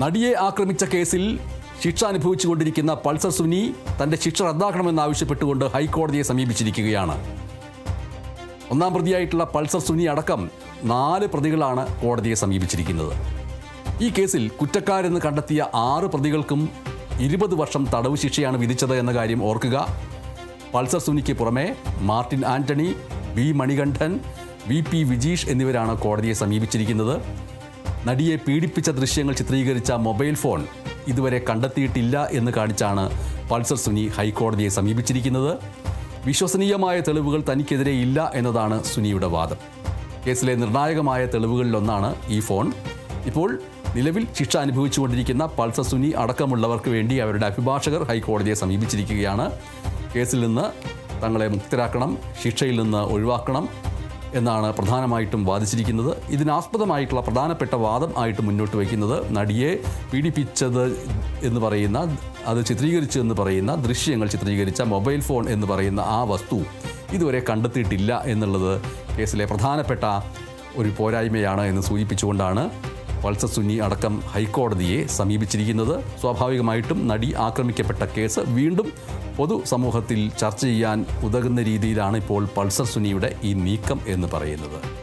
നടിയെ ആക്രമിച്ച കേസിൽ ശിക്ഷ അനുഭവിച്ചുകൊണ്ടിരിക്കുന്ന പൾസർ സുനി തന്റെ ശിക്ഷ റദ്ദാക്കണമെന്നാവശ്യപ്പെട്ടുകൊണ്ട് ഹൈക്കോടതിയെ സമീപിച്ചിരിക്കുകയാണ്. ഒന്നാം പ്രതിയായിട്ടുള്ള പൾസർ സുനി അടക്കം നാല് പ്രതികളാണ് കോടതിയെ സമീപിച്ചിരിക്കുന്നത്. ഈ കേസിൽ കുറ്റക്കാരെന്ന് കണ്ടെത്തിയ ആറ് പ്രതികൾക്കും ഇരുപത് വർഷം തടവ് ശിക്ഷയാണ് വിധിച്ചത് എന്ന കാര്യം ഓർക്കുക. പൾസർ സുനിക്ക് പുറമെ Martin Antony V Manikandan V P Vijeesh എന്നിവരാണ് കോടതിയെ സമീപിച്ചിരിക്കുന്നത്. നടിയെ പീഡിപ്പിച്ച ദൃശ്യങ്ങൾ ചിത്രീകരിച്ച മൊബൈൽ ഫോൺ ഇതുവരെ കണ്ടെത്തിയിട്ടില്ല എന്ന് കാണിച്ചാണ് പൾസർ സുനി ഹൈക്കോടതിയെ സമീപിച്ചിരിക്കുന്നത്. വിശ്വസനീയമായ തെളിവുകൾ തനിക്കെതിരെ ഇല്ല എന്നതാണ് സുനിയുടെ വാദം. കേസിലെ നിർണായകമായ തെളിവുകളിലൊന്നാണ് ഈ ഫോൺ. ഇപ്പോൾ നിലവിൽ ശിക്ഷ അനുഭവിച്ചുകൊണ്ടിരിക്കുന്ന പൾസർ സുനി അടക്കമുള്ളവർക്ക് വേണ്ടി അവരുടെ അഭിഭാഷകർ ഹൈക്കോടതിയെ സമീപിച്ചിരിക്കുകയാണ്. കേസിൽ നിന്ന് തങ്ങളെ മുക്തരാക്കണം ശിക്ഷയിൽ നിന്ന് ഒഴിവാക്കണം എന്നാണ് പ്രധാനമായിട്ടും വാദിച്ചിരിക്കുന്നത്. ഇതിനാസ്പദമായിട്ടുള്ള പ്രധാനപ്പെട്ട വാദം ആയിട്ട് മുന്നോട്ട് വയ്ക്കുന്നത് നടിയെ പീഡിപ്പിച്ചത് എന്ന് പറയുന്ന അത് ചിത്രീകരിച്ചു എന്ന് പറയുന്ന ദൃശ്യങ്ങൾ ചിത്രീകരിച്ച മൊബൈൽ ഫോൺ എന്ന് പറയുന്ന ആ വസ്തു ഇതുവരെ കണ്ടെത്തിയിട്ടില്ല എന്നുള്ളത് കേസിലെ പ്രധാനപ്പെട്ട ഒരു പോരായ്മയാണ് എന്ന് സൂചിപ്പിച്ചുകൊണ്ടാണ് വത്സ സുനി അടക്കം ഹൈക്കോടതിയെ സമീപിച്ചിരിക്കുന്നത്. സ്വാഭാവികമായിട്ടും നടി ആക്രമിക്കപ്പെട്ട കേസ് വീണ്ടും പൊതുസമൂഹത്തിൽ ചർച്ച ചെയ്യാൻ ഉതകുന്ന രീതിയിലാണ് ഇപ്പോൾ പൾസർ സുനിയുടെ ഈ നീക്കം എന്ന് പറയുന്നത്.